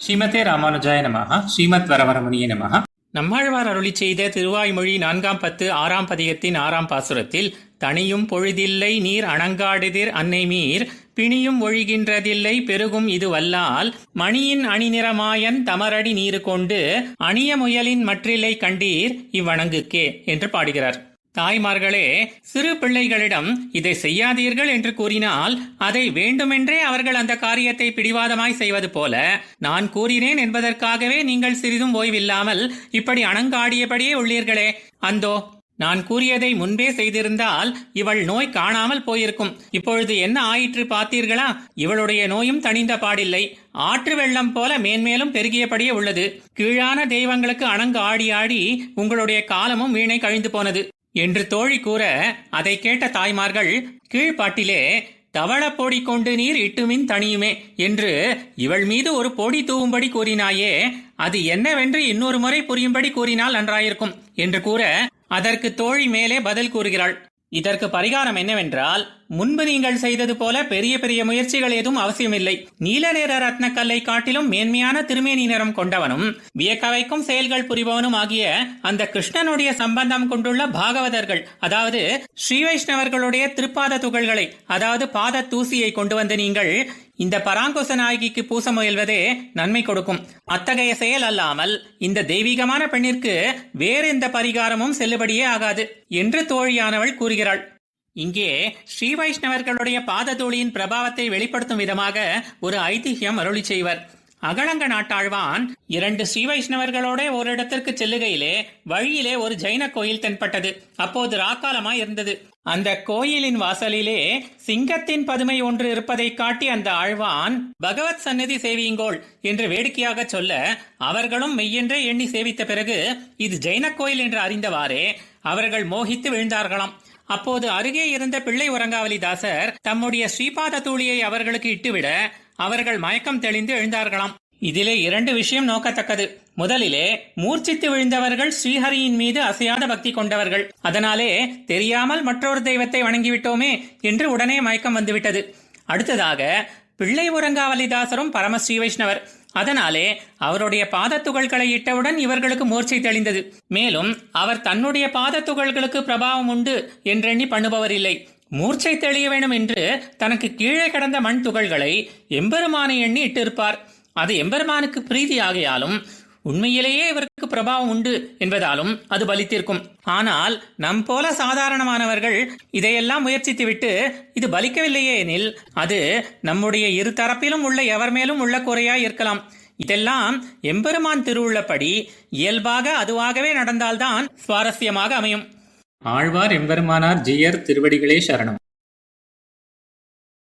ஸ்ரீமதே ராமானுஜாய நமஹ ஸ்ரீமத் வரவரமுனிய நமஹ. நம்மாழ்வார் அருளி செய்த திருவாய்மொழி நான்காம் பத்து ஆறாம் பதிகத்தின் ஆறாம் பாசுரத்தில் தனியும் பொழுதில்லை நீர் அணங்காடுதிர் அன்னை மீர் பிணியும் ஒழிகின்றதில்லை பெருகும் இது வல்லால் மணியின் அணிநிறமாயன் தமரடி நீரு கொண்டு அணிய முயலின் மற்றில்லை கண்டீர் இவ்வணங்குக்கே என்று பாடுகிறார். தாய்மார்களே சிறு பிள்ளைகளிடம் இதை செய்யாதீர்கள் என்று கூறினால் அதை வேண்டுமென்றே அவர்கள் அந்த காரியத்தை பிடிவாதமாய் செய்வது போல நான் கூறினேன் என்பதற்காகவே நீங்கள் சிறிதும் ஓய்வில்லாமல் இப்படி அணங்காடியபடியே உள்ளீர்களே. அந்தோ நான் கூறியதை முன்பே செய்திருந்தால் இவள் நோய் காணாமல் போயிருக்கும். இப்பொழுது என்ன ஆயிற்று பார்த்தீர்களா? இவளுடைய நோயும் தணிந்த பாடில்லை. ஆற்று வெள்ளம் போல மேன்மேலும் பெருகியபடியே உள்ளது. கீழான தெய்வங்களுக்கு அணங்கு ஆடி ஆடி உங்களுடைய காலமும் வீணை கழிந்து போனது. என்று தோழி கூற அதை கேட்ட தாய்மார்கள் கீழ்ப்பாட்டிலே தவள பொடி கொண்டு நீர் இட்டுமின் தனியுமே என்று இவள் மீது ஒரு பொடி தூவும்படி கூறினாயே அது என்னவென்று இன்னொரு முறை புரியும்படி கூறினால் நன்றாயிருக்கும் என்று கூற அதற்கு தோழி மேலே பதில் கூறுகிறாள். இதற்கு பரிகாரம் என்னவென்றால் முன்பு நீங்கள் செய்தது போல பெரிய பெரிய முயற்சிகள் ஏதும் அவசியமில்லை. நீல நேர ரத்னக்கல்லை காட்டிலும் மேன்மையான திருமேனி நிறம் கொண்டவனும் வியக்க வைக்கும் செயல்கள் புரிபவனும் ஆகிய அந்த கிருஷ்ணனுடைய சம்பந்தம் கொண்டுள்ள பாகவதர்கள் அதாவது ஸ்ரீ வைஷ்ணவர்களுடைய திருப்பாத துகள்களை அதாவது பாத தூசியை கொண்டு வந்து நீங்கள் இந்த பராங்குச நாயகிக்கு பூச முயல்வதே நன்மை கொடுக்கும். அத்தகைய செயல் அல்லாமல் இந்த தெய்வீகமான பெண்ணிற்கு வேறு எந்த பரிகாரமும் செல்லுபடியே ஆகாது என்று தோழியானவள் கூறுகிறாள். இங்கே ஸ்ரீ வைஷ்ணவர்களுடைய பாததூளியின் பிரபாவத்தை வெளிப்படுத்தும் விதமாக ஒரு ஐதிஹ்யம் அருளி செய்வர். அகலங்க நாட்டாழ்வான் இரண்டு ஸ்ரீ வைஷ்ணவர்களோட ஒரு இடத்திற்கு செல்லுகையிலே வழியிலே ஒரு ஜைன கோயில் தென்பட்டது. அப்போது ராக்காலமாய் இருந்தது. அந்த கோயிலின் வாசலிலே சிங்கத்தின் பதுமை ஒன்று இருப்பதை காட்டி அந்த ஆழ்வான் பகவத் சந்நிதி சேவியுங்கோள் என்று வேடிக்கையாக சொல்ல அவர்களும் மெய்யென்றே எண்ணி சேவித்த பிறகு இது ஜெயின கோயில் என்று அறிந்தவாறே அவர்கள் மோகித்து விழுந்தார்களாம். அப்போது அருகே இருந்த பிள்ளை உறங்காவலி தாசர் தம்முடைய ஸ்ரீபாத தூளியை அவர்களுக்கு இட்டுவிட அவர்கள் மயக்கம் தெளிந்து எழுந்தார்களாம். இதிலே இரண்டு விஷயம் நோக்கத்தக்கது. முதலிலே மூர்ச்சித்து விழுந்தவர்கள் ஸ்ரீஹரியின் மீது அசையாத பக்தி கொண்டவர்கள். அதனாலே தெரியாமல் மற்றொரு தெய்வத்தை வணங்கிவிட்டோமே என்று உடனே மயக்கம் வந்துவிட்டது. அடுத்ததாக பிள்ளை உறங்காவலிதாசரும் பரம ஸ்ரீ வைஷ்ணவர் அதனாலே அவருடைய பாதத்துகள்களை இட்டவுடன் இவர்களுக்கு மூர்ச்சை தெளிந்தது. மேலும் அவர் தன்னுடைய பாதத்துகள்களுக்கு பிரபாவம் உண்டு என்றெண்ணி பண்ணுபவர் இல்லை மூர்ச்சை தெளிய வேண்டும் என்று தனக்கு கீழே கடந்த மண் துகள்களை எம்பெருமானை எண்ணி இட்டிருப்பார். அது எம்பெருமானுக்கு பிரீதி ஆகையாலும் உண்மையிலேயே இவருக்கு பிரபாவம் உண்டு என்பதாலும் அது பலித்திருக்கும். ஆனால் நம் போல சாதாரணமானவர்கள் இதையெல்லாம் முயற்சித்துவிட்டு இது பலிக்கவில்லையே எனில் அது நம்முடைய இரு தரப்பிலும் உள்ள எவர் மேலும் உள்ள குறையாய் இருக்கலாம். இதெல்லாம் எம்பெருமான் திருவுள்ளப்படி இயல்பாக அதுவாகவே நடந்தால்தான் சுவாரஸ்யமாக அமையும். ஆழ்வார் எம்பெருமானார் ஜியர் திருவடிகளே சரணம்.